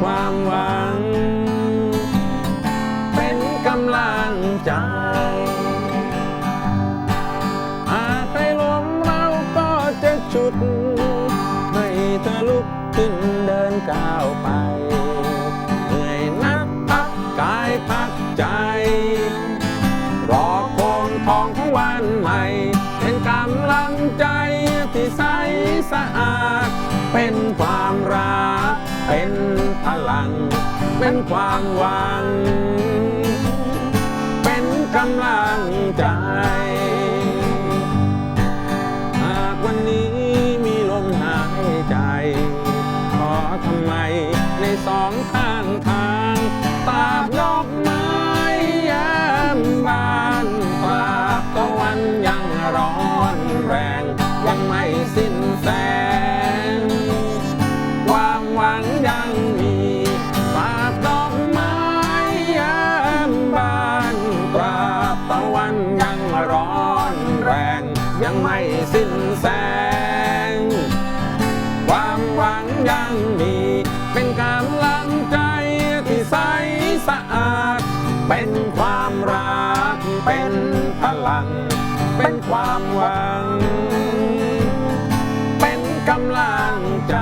ความหวัง เป็นกำลังใจหากใครล้มเราก็จะฉุด ให้เธอลุกขึ้นเดินก้าวไปเหนื่อยนักพักกายพักใจ รอโคงทองของวันใหม่ เป็นกำลังใจที่ใสสะอาด เป็นความรัก เป็นความหวัง เป็นกำลังใจ หากวันนี้มีลมหายใจ ขอทำไมในสองข้างทางตาบดอกไม้ยามบานตาบตะวันยังร้อนแรง เป็นพลัง เป็นความหวัง เป็นกำลังใจ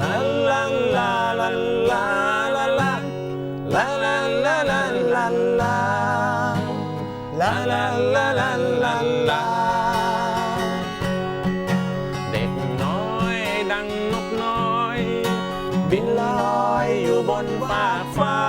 ลาลาลาลาลาลาลาลาลาลาลาลาลาลาลาลาลาลาลาเด็กน้อยดังนกน้อย บินลอยอยู่บนฟากฟ้า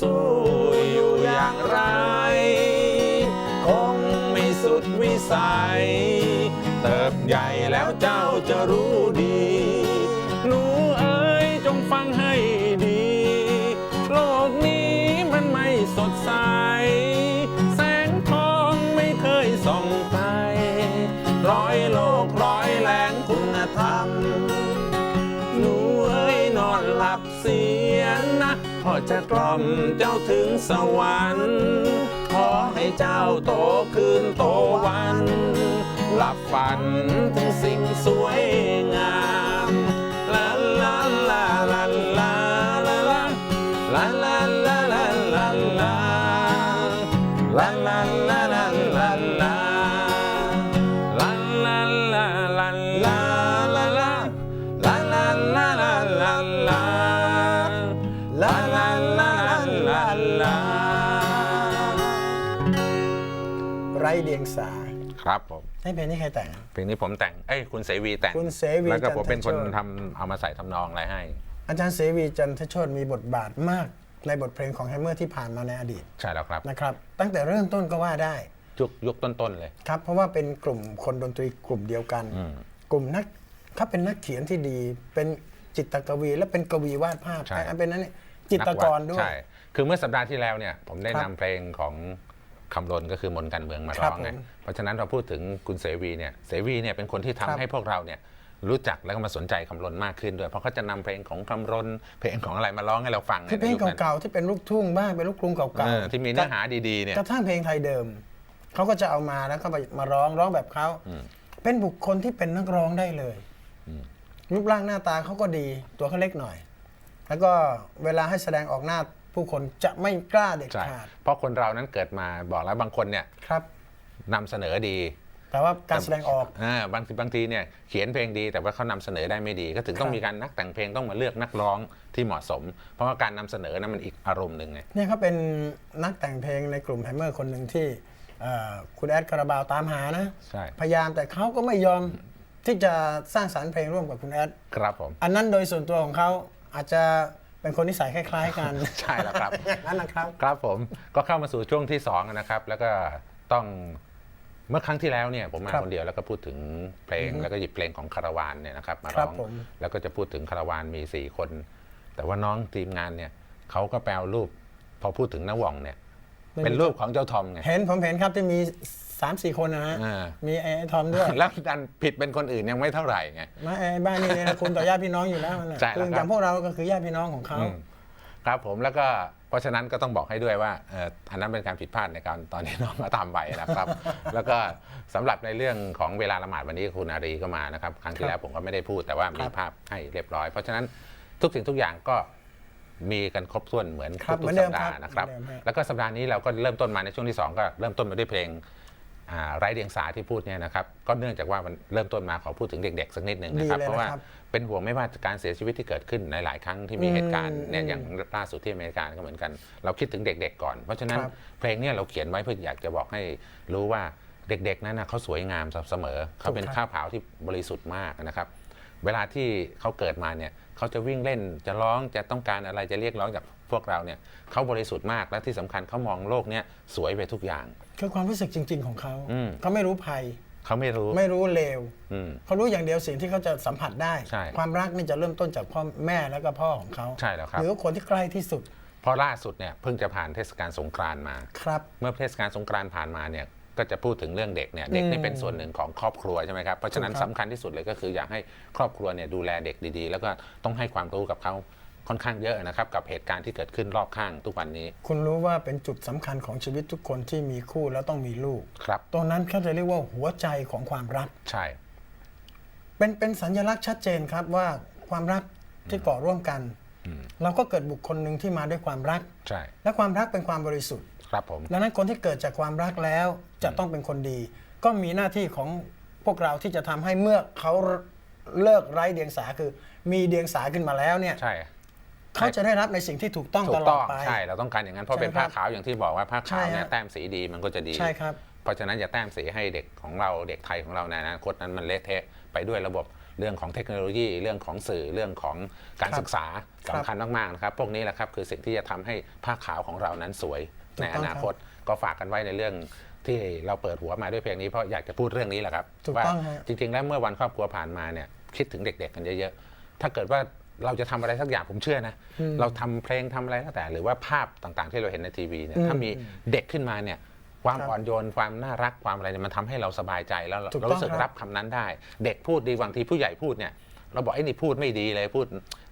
สู้อยู่อย่างไร คงไม่สุดวิสัย เติบใหญ่แล้วเจ้าจะรู้ดี หนูเอ๋ยจงฟังให้ดี โลกนี้มันไม่สดใส แสงทองไม่เคยส่องไป ร้อยโลกร้อยแรงคุณธรรม หนูเอ้ยนอนหลับเสียนะ พ่อจะกล่อมเจ้าถึงสวรรค์ ขอให้เจ้าโตคืนโตวันหลับฝันถึงสิ่งสวยงามลาลาลาลาลาลาลาลาลาลาลาลาลาลา ครับผมให้เพลงนี้ใครแต่ง เพลงนี้ผมแต่ง เอ้ยคุณเสวีแต่งคุณเสวีแล้วก็ผมเป็นคนจันทโชติ ทำเอามาใส่ทำนองอะไรให้ อาจารย์เสวีจันทโชตมีบทบาทมากในบทเพลงของแฮมเมอร์ที่ผ่านมาในอดีตใช่แล้วครับนะครับ ตั้งแต่เริ่มต้นก็ว่าได้ยุคยุคต้นๆเลย ครับ เพราะว่าเป็นกลุ่มคนดนตรีกลุ่มเดียวกันอืมกลุ่มนักเขาเป็นนักเขียนที่ดี เป็นจิตรกวีและเป็นกวีวาดภาพใช่ แต่เป็นนั้นนี่จิตรกรด้วย ใช่ คือเมื่อสัปดาห์ที่แล้วเนี่ย ผมได้ครันำบเพลงของ คำรณก็คือมนต์การเมืองมาครัร้บองไงผมเพราะฉะนั้นเราพูดถึงคุณเสวีเนี่ยเสวีเนี่ยเป็นคนที่ทำครับให้พวกเราเนี่ยรู้จักแล้วก็มาสนใจคำรณมากขึ้นด้วย เพราะเขาจะนำเพลงของคำรณเพลงของอะไรมาร้องให้เราฟังคือเพลงในยุคนั้นเก่าๆที่เป็นลูกทุ่งบ้างเป็นลูกกรุงเก่าเออที่มีเนื้อหาดีๆเนี่ยกระทั่งเพลงไทยเดิมเขาก็จะเอามาแล้วก็มาร้องร้องแบบเขาอืมเป็นบุคคลที่เป็นนักร้องได้เลยอืมรูปร่างหน้าตาเขาก็ดีตัวเขาเล็กหน่อย แล้วก็เวลาให้แสดงออกหน้า ผู้คนจะไม่กล้าเด็ดใช่ขาดเพราะคนเรานั้นเกิดมาบอกแล้วบางคนเนี่ยครับ นำเสนอดีแต่ว่าการแสดงออก อ่าบางทีบางทีเนี่ยเขียนเพลงดีแต่ว่าเขานำเสนอได้ไม่ดี ก็ถึงต้องครับมีการนักแต่งเพลงต้องมาเลือกนักร้องที่เหมาะสม เพราะว่าการนำเสนอนั้นมันอีกอารมณ์หนึ่งไง เนี่ยเขาเป็นนักแต่งเพลงในกลุ่มแฮมเมอร์คนหนึ่งที่เอ่อคุณแอดคาราบาวตามหานะ ใช่ พยายามแต่เขาก็ไม่ยอมที่จะสร้างสารรค์เพลงร่วมกับคุณแอด ครับผม อันนั้นโดยส่วนตัวของเขาอาจจะ เป็นคนนิสัยคล้าย ๆ กันใช่แล้วครับอย่างนั้นนะครับ ครับผมก็เข้ามาสู่ช่วงที่สองนะครับแล้วก็ต้องเมื่อครั้งที่แล้วเนี่ยผมมาครับคนเดียวแล้วก็พูดถึงเพลงแล้วก็หยิบเพลงของคาราวานเนี่ยนะครับมาครัร้บองผม แล้วก็จะพูดถึงคาราวานมีสี่คน แต่ว่าน้องทีมงานเนี่ยเขาก็แปลรูป พอพูดถึงน้าหว่องเนี่ย เป็นรูปของเจ้าทอมไง เห็นผมเห็นครับที่มี 3ามสี่คนนะฮะ อ่า มีไอ้ทอมด้วยแล้วดันผิดเป็นคนอื่นยังไม่เท่าไหร่ไงมาไอ้บ้านนี่เนี่ยคุณต่อญาติพี่น้องอยู่แล้วนะใช่แล้วคือครับอย่างพวกเราก็คือญาติพี่น้องของเขาอืมครับผมแล้วก็เพราะฉะนั้นก็ต้องบอกให้ด้วยว่าเอ่ออันนั้นเป็นการผิดพลาดในการตอนที่น้องมาทำไปนะครับ แล้วก็สำหรับในเรื่องของเวลาละหมาดวันนี้คุณอารีก็มานะครับ ครั้งที่แล้วผมก็ไม่ได้พูดแต่ว่ามีภาพให้เรียบร้อย เพราะฉะนั้นทุกสิ่งทุกอย่างก็มีกันครบถ้วนเหมือนครับทุเหมืกอนๆเดิสัมปครัดาบห์นะครับ เหมือนเดิมฮะ แล้วก็สัปดาห์นี้เราก็เริ่มต้นมาในช่วงที่สองก็เริ่มต้นมาด้วยเพลงอ่า ไร้เดียงสาที่พูดเนี่ยนะครับก็เนื่องจากว่ามันเริ่มต้นมาขอพูดถึงเด็กๆสักนิดหนึ่งนะครับดีเลยเพราะว่านะครับเป็นห่วงไม่ว่าการเสียชีวิตที่เกิดขึ้นในหลายครั้งที่มีเหตุการณ์เนี่ยอืมอย่างล่าสุดที่อเมริกาก็เหมือนกัน เราคิดถึงเด็กๆก่อน เพราะฉะนั้นครับเพลงเนี่ยเราเขียนไว้เพื่ออยากจะบอกให้รู้ว่าเด็กๆนั้นนะเขาสวยงามเสมอเขาเป็นถูกครับข้าวขาวที่บริสุทธิ์มากนะครับ เวลาที่เขาเกิดมาเนี่ยเขาจะวิ่งเล่นจะร้องจะต้องการอะไรจะเรียกร้องจากพวกเราเนี่ยเขาบริสุทธิ์มากและที่สำคัญเขามองโลกเนี่ยสวยไปทุกอย่างคือความรู้สึกจริง ๆ ของเขาอืมเขาไม่รู้ภัยเขาไม่รู้ไม่รู้เลวอืมเขารู้อย่างเดียวสิ่งที่เขาจะสัมผัสได้ใช่ความรักนี่จะเริ่มต้นจากพ่อแม่แล้วก็พ่อของเขาใช่แล้วครับหรือว่าคนที่ใกล้ที่สุดเพราะล่าสุดเนี่ยเพิ่งจะผ่านเทศกาลสงกรานต์มาครับ เมื่อเทศกาลสงกรานต์ผ่านมาเนี่ย ก็จะพูดถึงเรื่องเด็กเนี่ยเด็กนี่อืมเป็นส่วนหนึ่งของครอบครัวใช่ไหมครับเพราะฉะนั้นถูกครับสำคัญที่สุดเลยก็คืออยากให้ครอบครัวเนี่ยดูแลเด็กดีๆ แล้วก็ต้องให้ความรู้กับเขาค่อนข้างเยอะนะครับกับเหตุการณ์ที่เกิดขึ้นรอบข้างทุกวันนี้ คุณรู้ว่าเป็นจุดสำคัญของชีวิตทุกคนที่มีคู่แล้วต้องมีลูกครับตรงนั้นเขาจะเรียกว่าหัวใจของความรักใช่ เป็นเป็นสัญลักษณ์ชัดเจนครับว่าความรักที่ก่อร่วมกันอืมเราก็เกิดบุคคลหนึ่งที่มาด้วยความรักใช่และความรักเป็นความบริสุทธิ์ ครับผมดังนั้นคนที่เกิดจากความรักแล้วจะต้องเป็นคนดี ก็มีหน้าที่ของพวกเราที่จะทำให้เมื่อเขาเลิกไร้เดียงสาคือ มีเดียงสาขึ้นมาแล้วเนี่ย ใช่ เขาจะได้รับในสิ่งที่ถูกต้องถูตกลอต้ดองไป ใช่เราต้องการอย่างนั้นเพราะใช่เป็นครัผ้าบขาวอย่างที่บอกว่าผ้าขาวเนี่ยใช่ฮะแต้มสีดีมันก็จะดีใช่ครับ เพราะฉะนั้นอย่าแต้มสีให้เด็กของเราเด็กไทยของเราในอนาคตนั้นมันเละเทะไปด้วยระบบเรื่องของเทคโนโลยีเรื่องของสื่อเรื่องของการครับศึกษาครับสำคัญมากๆนะครับพวกนี้แหละครับคือสิ่งที่จะทำให้ผ้าขาวของเรานั้นสวยถูก ในต้อองนาคตก็ฝากกันไว้ในเรื่องที่เราเปิดหัวมาด้วยเพลงนี้เพราะอยากจะพูดเรื่องนี้แหละครับถูกว่าต้องฮะจริง ๆ แล้วเมื่อวันครอบครัวผ่านมาเนี่ยคิดถึงเด็ก ๆ กันเยอะๆถ้าเกิดว่าเราจะทำอะไรสักอย่างผมเชื่อนะ เราทำเพลงทำอะไรก็แต่ หรือว่าภาพต่างๆ ที่เราเห็นในทีวีเนี่ยถ้ามีเด็กขึ้นมาเนี่ยความครับอ่อนโยนความน่ารักความอะไรเนี่ยมันทำให้เราสบายใจแล้วเราถูกเราต้องรู้สึกครับรับคำนั้นได้ เด็กพูดดีบางทีผู้ใหญ่พูดเนี่ย เราบอกไอ้นี่พูดไม่ดีเลยพูด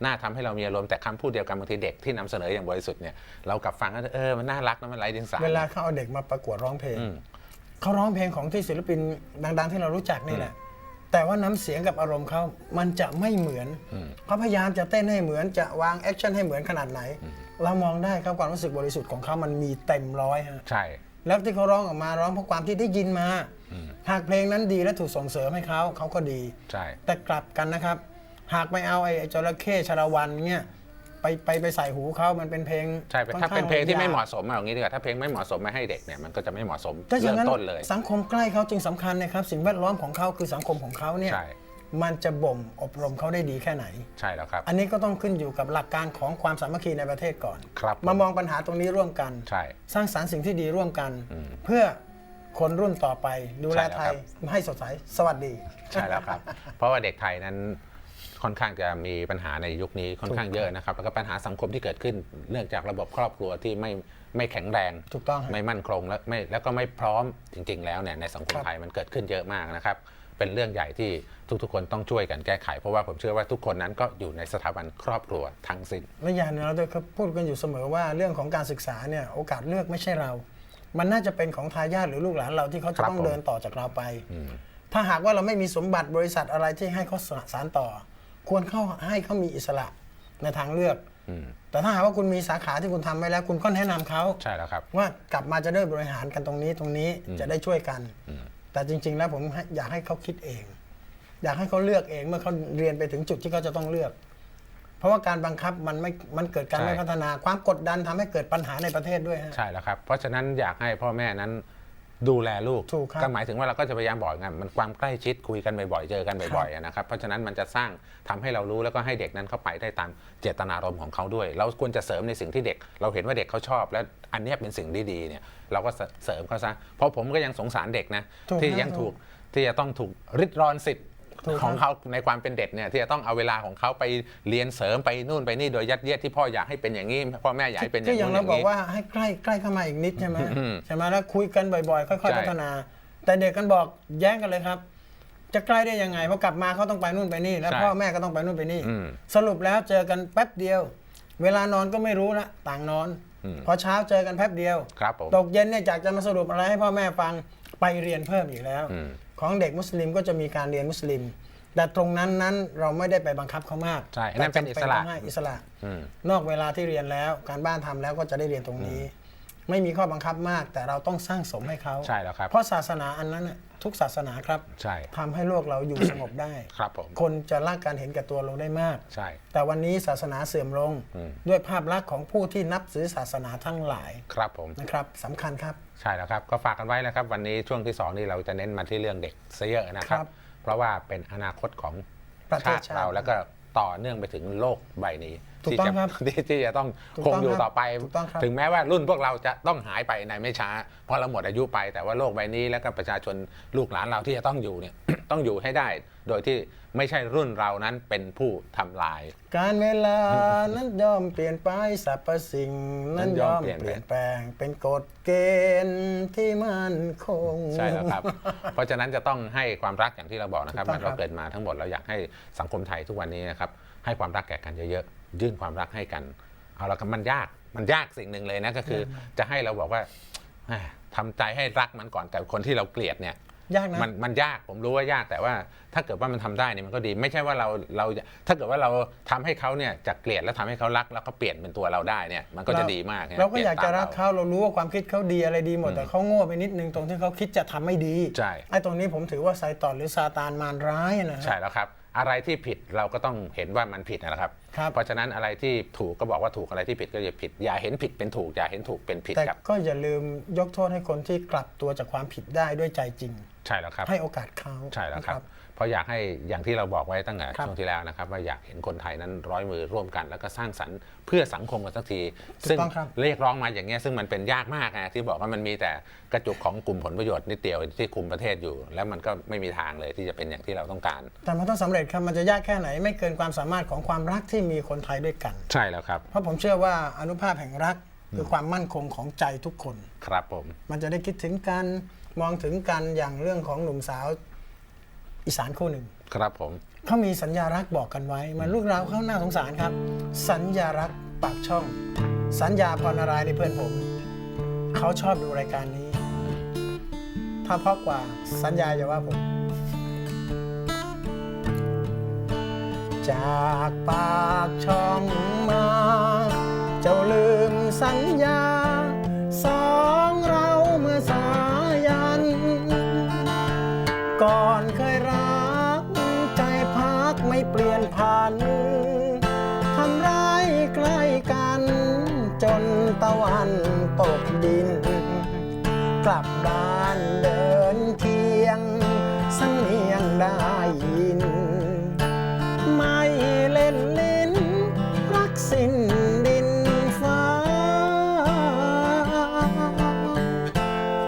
น่าทำให้เรามีอารมณ์แต่คำพูดเดียวกันบางทีเด็กที่นำเสนออย่างบริสุทธิ์เนี่ยเรากลับฟังแล้วเออมันน่ารักนะมันไร้เดียงสาเวลาเขาเอาเด็กมาประกวดร้องเพลงอืมเขาร้องเพลงของที่ศิลปินดัง ๆ ที่เรารู้จักนี่แหละแต่ว่าน้ำเสียงกับอารมณ์เขามันจะไม่เหมือนเขาพยายามจะเต้นให้เหมือนจะวางแอคชั่นให้เหมือนขนาดไหน เรามองได้ครับความรู้สึกบริสุทธิ์ของเขามันมีเต็มร้อยฮะใช่แล้วที่เขาร้องออกมาร้องเพราะความที่ได้ยินมา หากเพลงนั้นดีและถูกส่งเสริมให้เขาเขาก็ดี ใช่ แต่กลับกันนะครับ หากไปเอาไอ้จระเข้ชาละวันเนี่ยไปไปไปใส่หูเขามันเป็นเพลงใช่เป็นค่อถ้าเป็นข้เพลงที่ไม่เหยกมาะสมเอาอย่างนี้ดีกว่าถ้าเพลงไม่เหมาะสมไม่ให้เด็กเนี่ยมันก็จะไม่เหมาะสมก็ฉะเริ่มนั้นต้นเลย สังคมใกล้เขาจึงสำคัญนะครับ สิ่งแวดล้อมของเขาคือสังคมของเขาเนี่ยใช่มันจะบ่มอบรมเขาได้ดีแค่ไหน ใช่แล้วครับ อันนี้ก็ต้องขึ้นอยู่กับหลักการของความสามัคคีในประเทศก่อนครับมามองปัญหาตรงนี้ร่วมกัน ใช่ สร้างสรรค์สิ่งที่ดีร่วมกันอืมเพื่อคนรุ่นต่อไปดูแลใช่แล้วไทครัยบให้สดใส สวัสดี ใช่แล้วครับ เพราะว่าเด็กไทยนั้น ค่อนข้างจะมีปัญหาในยุคนี้ค่อนข้างเยอะนะครับแล้วก็ปัญหาสังคมที่เกิดขึ้น เนื่องจากระบบครอบครัวที่ไม่ไม่แข็งแรงถูกต้องฮะไม่มั่นคงและไม่แล้วก็ไม่พร้อมจริง ๆ แล้วเนี่ยในสังคมครับไทยมันเกิดขึ้นเยอะมากนะครับเป็นเรื่องใหญ่ที่ทุกๆ คนต้องช่วยกันแก้ไข เพราะว่าผมเชื่อว่าทุกคนนั้นก็อยู่ในสถาบันครอบครัวทั้งสิ้นและอย่างหนึงเราจะพูดกันอยู่เสมอว่าเรื่องของการศึกษาเนี่ยโอกาสเลือกไม่ใช่เรา มันน่าจะเป็นของทายาทหรือลูกหลานเราที่เขาคจะรับต้องผมเดินต่อจากเราไปอืมถ้าหากว่าเราไม่มีสมบัติบริษัทอะไรที่ให้เขาสารต่อ ควรเข้าให้เขามีอิสระในทางเลือกอืมแต่ถ้าหากว่าคุณมีสาขาที่คุณทำไว้แล้ว คุณก็แนะนำเขาใช่แล้วครับ ว่ากลับมาจะได้บริหารกันตรงนี้ตรงนี้จะได้ช่วยกัน แต่จริง ๆ แล้วผมให้อยากให้เขาคิดเอง อยากให้เขาเลือกเองเมื่อเขาเรียนไปถึงจุดที่เขาจะต้องเลือก เพราะว่าการบังคับมันไม่มันเกิดการใช่ไม่พัฒนา ความกดดันทำให้เกิดปัญหาในประเทศด้วยฮะใช่แล้วครับ เพราะฉะนั้นอยากให้พ่อแม่นั้น ดูแลลูกถูกครับก็หมายถึงว่าเราก็จะพยายามบอกไงมันความใกล้ชิดคุยกันบ่อยๆ เจอกันบ่อยๆอะนะครับ เพราะฉะนั้นมันจะสร้างทำให้เรารู้แล้วก็ให้เด็กนั้นเข้าไปได้ตามเจตนารมณ์ของเขาด้วย เราควรจะเสริมในสิ่งที่เด็ก เราเห็นว่าเด็กเขาชอบ และอันเนี้ยเป็นสิ่งที่ดีเนี่ยเราก็เสริมเขาซะเพราะผมก็ยังสงสารเด็กนะถูกที่ครับยังถูกที่จะต้องถูกริดรอนสิทธิ์ถูกครับ ของเขาในความเป็นเด็กเนี่ยที่จะต้องเอาเวลาของเขาไปเรียนเสริมไปนู่นไปนี่โดยยัดเยียดที่พ่ออยากให้เป็นอย่างนี้พ่อแม่อยากให้เป็นอก็ย่างอย่างนู้นอเราย่างบอกนี้ว่าให้ใกล้ใกล้เข้ามาอีกนิดใช่ไหมอืมใช่ไหมแล้วคุยกันบ่อยๆ ค่อยใช่ๆพัฒนา แต่เด็กกันบอกแย้งกันเลยครับ จะใกล้ได้ยังไงเพราะกลับมาเขาต้องไปนู่นไปนี่ แล้วใช่พ่อแม่ก็ต้องไปนู่นไปนี่อืมสรุปแล้วเจอกันแป๊บเดียว เวลานอนก็ไม่รู้ละต่างนอนอืมพอเช้าเจอกันแป๊บเดียวครับผมตกเย็นเนี่ยอยากจะมาสรุปอะไรให้พ่อแม่ฟังไปเรียนเพิ่มอีกแล้วอืม ของเด็กมุสลิมก็จะมีการเรียนมุสลิม แต่ตรงนั้นนั้นเราไม่ได้ไปบังคับเขามากใช่อันนั้นเป็นอิสระ แต่จำต้องให้อิสระ อืม นอกเวลาที่เรียนแล้วการบ้านทำแล้วก็จะได้เรียนตรงนี้ ไม่มีข้อบังคับมาก แต่เราต้องสร้างสมให้เขาใช่แล้วครับ เพราะศาสนาอันนั้นน่ะทุกศาสนาครับใช่ทำให้โลกเราอยู่ สงบได้ ครับผม คนจะละการเห็นแก่ตัวลงได้มาก ใช่ แต่วันนี้ศาสนาเสื่อมลงอืมด้วยภาพลักษณ์ของผู้ที่นับถือศาสนาทั้งหลายครับผม นะครับสำคัญครับ ใช่แล้วครับ ก็ฝากกันไว้นะครับ วันนี้ช่วงที่ 2 นี่เราจะเน้นมาที่เรื่องเด็กซะเยอะนะครับ ครับเพราะว่าเป็นอนาคตของประเทศชาติชาติเราแล้วก็ต่อเนื่องไปถึงโลกใบนี้ ถูกที่ต้องจะครับที่ที่จะต้องถูกคงต้องอยู่ครับต่อไป ถูกต้องครับ ถึงแม้ว่ารุ่นพวกเราจะต้องหายไปในไม่ช้า เพราะเราหมดอายุไปแต่ว่าโลกใบนี้แล้วก็ประชาชนลูกหลานเราที่จะต้องอยู่เนี่ย ต้องอยู่ให้ได้ โดยที่ไม่ใช่รุ่นเรานั้นเป็นผู้ทำลาย การเวลานั้นย่อมเปลี่ยนไปสรรพสิ่ง นั้นย่อมเปลี่ยนแปลงเป็นกฎเกณฑ์ที่มันคง ใช่แล้วครับ เพราะฉะนั้นจะต้องให้ความรักอย่างที่เราบอกนะครับถูกต้มัอนงครัเราบ เกิดมาทั้งหมดเราอยากให้สังคมไทยทุกวันนี้นะครับให้ความรักแก่กันเยอะๆ ยื่นความรักให้กัน เอาละครับมันยากมันยากสิ่งหนึ่งเลยนะก็คือ จะให้เราบอกว่าแหม่ทำใจให้รักมันก่อนแต่คนที่เราเกลียดเนี่ยยากนะมันมันยากผมรู้ว่ายากแต่ว่าถ้าเกิดว่ามันทำได้เนี่ยมันก็ดี ไม่ใช่ว่าเราเราถ้าเกิดว่าเราทำให้เขาเนี่ยจากเกลียดแล้วทำให้เขารักแล้วเขาเปลี่ยนเป็นตัวเราได้เนี่ยมันก็จะดีมากนะเราก็อยากจะปลี่นตมรักเขาเรารู้ว่าความคิดเขาดีอะไรดีหมดแต่เขาโง่ไปนิดนึงตรงที่เขาคิดจะทำไม่ดีใช่ไอ้ตรงนี้ผมถือว่าไซตอนหรือซาตานมารร้ายนะฮะใช่แล้วครับ อะไรที่ผิดเราก็ต้องเห็นว่ามันผิดนะครับ ครับ เพราะฉะนั้นอะไรที่ถูกก็บอกว่าถูกอะไรที่ผิดก็อย่าผิด อย่าเห็นผิดเป็นถูก อย่าเห็นถูกเป็นผิดแต่ครับ ก็อย่าลืมยกโทษให้คนที่กลับตัวจากความผิดได้ด้วยใจจริง ใช่แล้วครับ ให้โอกาสเขาใช่แล้วครับ นะเพ ราะอยากให้อย่างที่เราบอกไว้ตั้งแต่ครับช่วงที่แล้วนะครับ ว่าอยากเห็นคนไทยนั้นร้อยมือร่วมกัน แล้วก็สร้างสรรค์เพื่อสังคมกันสักทีถูกซึ่งต้องครับเรียกร้องมาอย่างเงี้ยซึ่งมันเป็นยากมากนะที่บอกว่ามันมีแต่กระจุกของกลุ่มผลประโยชน์นิดเดียวที่คุมประเทศอยู่ แล้วมันก็ไม่มีทางเลยที่จะเป็นอย่างที่เราต้องการ แต่มันต้องสำเร็จครับมันจะยากแค่ไหนไม่เกินความสามารถของความรักที่มีคนไทยด้วยกัน ใช่แล้วครับ เพราะผมเชื่อว่าอนุภาพแห่งรักคือความมั่นคงของใจทุกคน ครับผม มันจะได้คิดถึงกัน มองถึงกันอย่างเรื่องของหนุ่มสาว อีสานคู่หนึ่ง ครับผมเขามีสัญญารักบอกกันไว้ มันลูกเราเขาน่าสงสารครับ สัญญารักปากช่อง สัญญาพรนารายณ์ในเพื่อนผม เขาชอบดูรายการนี้ ถ้าเพราะกว่าสัญญาอย่าว่าผม จากปากช่องมา เจ้าลืมสัญญา ก่อนเคยรัก ใจพักไม่เปลี่ยนพันทำร้ายใกล้กัน จนตะวันตกดิน กลับได้